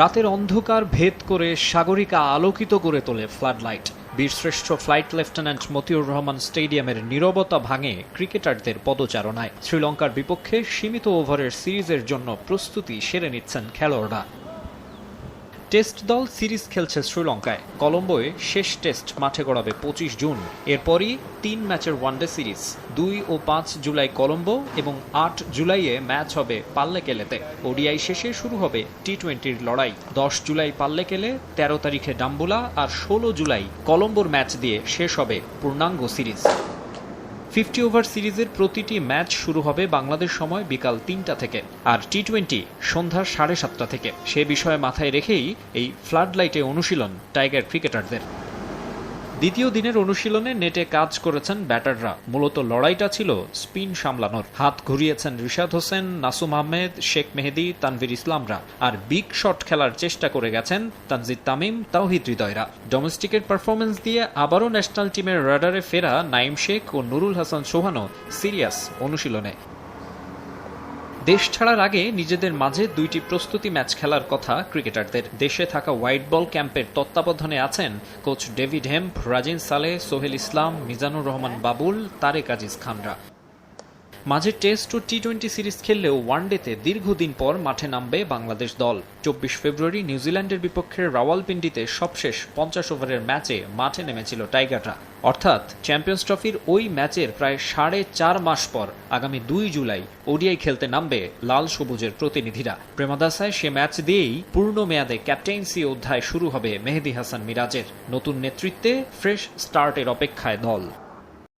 রাতের অন্ধকার ভেদ করে সাগরিকা আলোকিত করে তোলে ফ্লাডলাইট। বীরশ্রেষ্ঠ ফ্লাইট লেফটেন্যান্ট মতিউর রহমান স্টেডিয়ামের নীরবতা ভাঙে ক্রিকেটারদের পদচারণায়। শ্রীলঙ্কার বিপক্ষে সীমিত ওভারের সিরিজের জন্য প্রস্তুতি সেরে নিচ্ছেন খেলোয়াড়রা। টেস্ট দল সিরিজ খেলছে শ্রীলঙ্কায়। কলম্বোয় শেষ টেস্ট মাঠে গড়াবে পঁচিশ জুন। এরপরই তিন ম্যাচের ওয়ানডে সিরিজ। দুই ও পাঁচ জুলাই কলম্বো এবং আট জুলাইয়ে ম্যাচ হবে পাল্লেকেলেতে। ওডিআই শেষে শুরু হবে টি টোয়েন্টির লড়াই। দশ জুলাই পাল্লেকেলে, তেরো তারিখে ডাম্বুলা আর ষোলো জুলাই কলম্বোর ম্যাচ দিয়ে শেষ হবে পূর্ণাঙ্গ সিরিজ। ফিফটি ওভার সিরিজের প্রতিটি ম্যাচ শুরু হবে বাংলাদেশ সময় বিকাল তিনটা থেকে আর টি টোয়েন্টি সন্ধ্যা সাড়ে সাতটা থেকে। সে বিষয়ে মাথায় রেখেই এই ফ্লাড লাইটে অনুশীলন টাইগার ক্রিকেটারদের। দ্বিতীয় দিনের অনুশীলনে নেটে কাজ করেছেন ব্যাটাররা। মূলত লড়াইটা ছিল স্পিন সামলানোর। হাত ঘুরিয়েছেন রিশাদ হোসেন, নাসুম আহমেদ, শেখ মেহেদি, তানভীর ইসলামরা। আর বিগ শট খেলার চেষ্টা করে গেছেন তানজিদ তামিম, তাওহিদ হৃদয়রা। ডোমেস্টিকের পারফরমেন্স দিয়ে আবারও ন্যাশনাল টিমের রাডারে ফেরা নাইম শেখ ও নুরুল হাসান সোহানো সিরিয়াস অনুশীলনে। দেশ ছাড়ার আগে নিজেদের মাঝে দুইটি প্রস্তুতি ম্যাচ খেলার কথা ক্রিকেটারদের। দেশে থাকা হোয়াইট বল ক্যাম্পের তত্ত্বাবধানে আছেন কোচ ডেভিড হেম্প, রাজিন সালে, সোহেল ইসলাম, মিজানুর রহমান বাবুল, তারেক আজিজ খানরা। মাঝে টেস্ট ও টি টোয়েন্টি সিরিজ খেললেও ওয়ানডেতে দীর্ঘদিন পর মাঠে নামবে বাংলাদেশ দল। চব্বিশ ফেব্রুয়ারি নিউজিল্যান্ডের বিপক্ষে রাওয়ালপিন্ডিতে সবশেষ পঞ্চাশ ওভারের ম্যাচে মাঠে নেমেছিল টাইগাররা। অর্থাৎ চ্যাম্পিয়ন্স ট্রফির ওই ম্যাচের প্রায় সাড়ে চার মাস পর আগামী দুই জুলাই ওডিআই খেলতে নামবে লাল সবুজের প্রতিনিধিরা। প্রেমাদাসায় সে ম্যাচ দিয়েই পূর্ণ মেয়াদে ক্যাপ্টেন্সি অধ্যায় শুরু হবে মেহেদি হাসান মিরাজের। নতুন নেতৃত্বে ফ্রেশ স্টার্টের অপেক্ষায় দল।